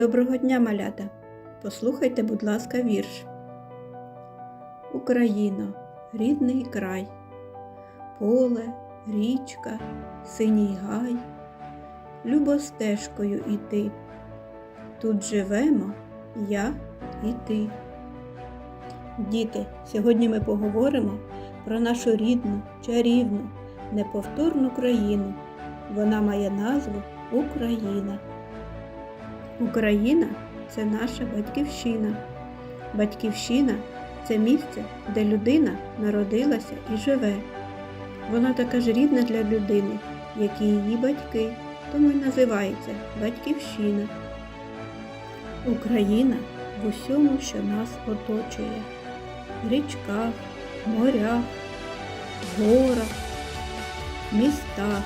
Доброго дня, малята! Послухайте, будь ласка, вірш. Україно, рідний край, поле, річка, синій гай, любо стежкою іти. Тут живемо я і ти. Діти, сьогодні ми поговоримо про нашу рідну, чарівну, неповторну країну. Вона має назву Україна. Україна це наша батьківщина. Батьківщина це місце, де людина народилася і живе. Вона така ж рідна для людини, як і її батьки, тому й називається Батьківщина. Україна в усьому, що нас оточує, в річках, морях, горах, містах.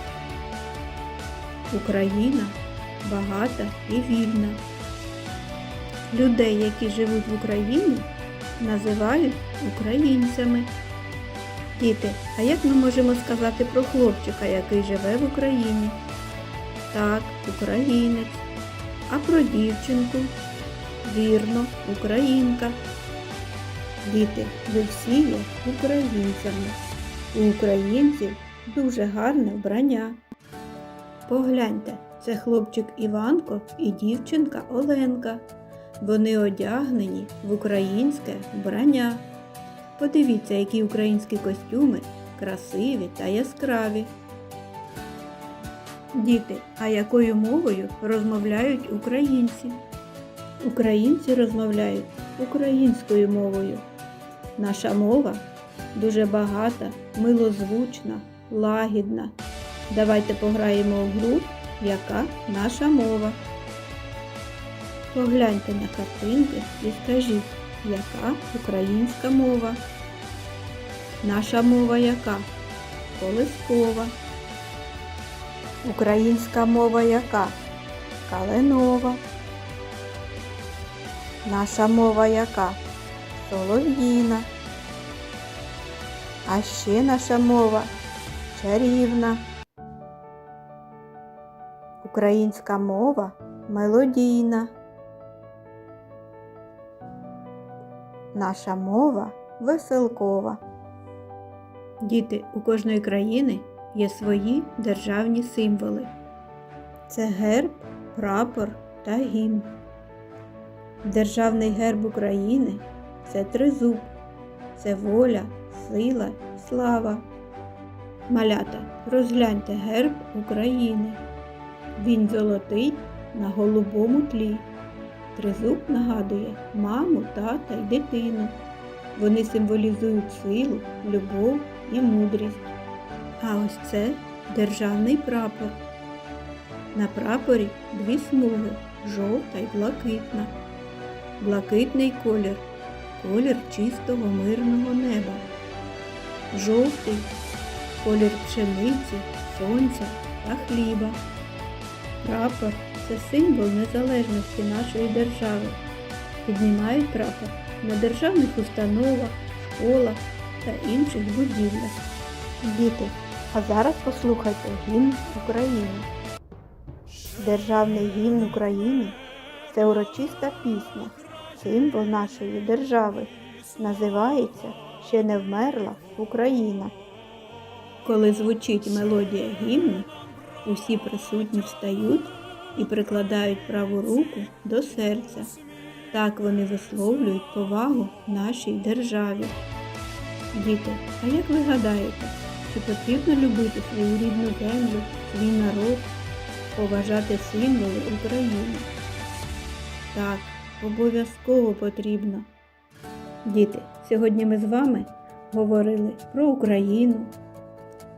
Україна багата і вільна. Людей, які живуть в Україні, називають українцями. Діти, а як ми можемо сказати про хлопчика, який живе в Україні? Так, українець. А про дівчинку? Вірно, українка. Діти, ви всі є українцями. У українців дуже гарне вбрання. Погляньте, це хлопчик Іванко і дівчинка Оленка. Вони одягнені в українське вбрання. Подивіться, які українські костюми красиві та яскраві. Діти, а якою мовою розмовляють українці? Українці розмовляють українською мовою. Наша мова дуже багата, милозвучна, лагідна. Давайте пограємо в гру, яка наша мова. Погляньте на картинки і скажіть, яка українська мова. Наша мова яка? Колискова. Українська мова яка? Каленова. Наша мова яка? Солов'їна. А ще наша мова чарівна. Українська мова мелодійна. Наша мова веселкова. Діти, у кожної країни є свої державні символи. Це герб, прапор та гімн. Державний герб України це тризуб, це воля, сила, слава. Малята, розгляньте герб України. Він золотий на голубому тлі. Тризуб нагадує маму, тата й дитину. Вони символізують силу, любов і мудрість. А ось це державний прапор. На прапорі дві смуги жовта й блакитна. Блакитний колір колір чистого мирного неба. Жовтий колір пшениці, сонця та хліба. Прапор це символ незалежності нашої держави. Піднімають прапор на державних установах, школах та інших будівлях. Діти, а зараз послухайте гімн України. Державний гімн України це урочиста пісня, символ нашої держави. Називається Ще не вмерла Україна. Коли звучить мелодія гімну, усі присутні встають і прикладають праву руку до серця. Так вони висловлюють повагу нашій державі. Діти, а як ви гадаєте, чи потрібно любити свою рідну землю, свій народ, поважати символи України? Так, обов'язково потрібно. Діти, сьогодні ми з вами говорили про Україну,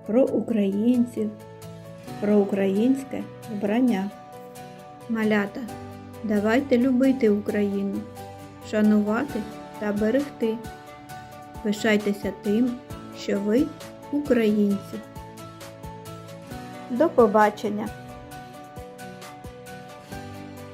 про українців, про українське вбрання. Малята, давайте любити Україну, шанувати та берегти. Пишайтеся тим, що ви українці. До побачення!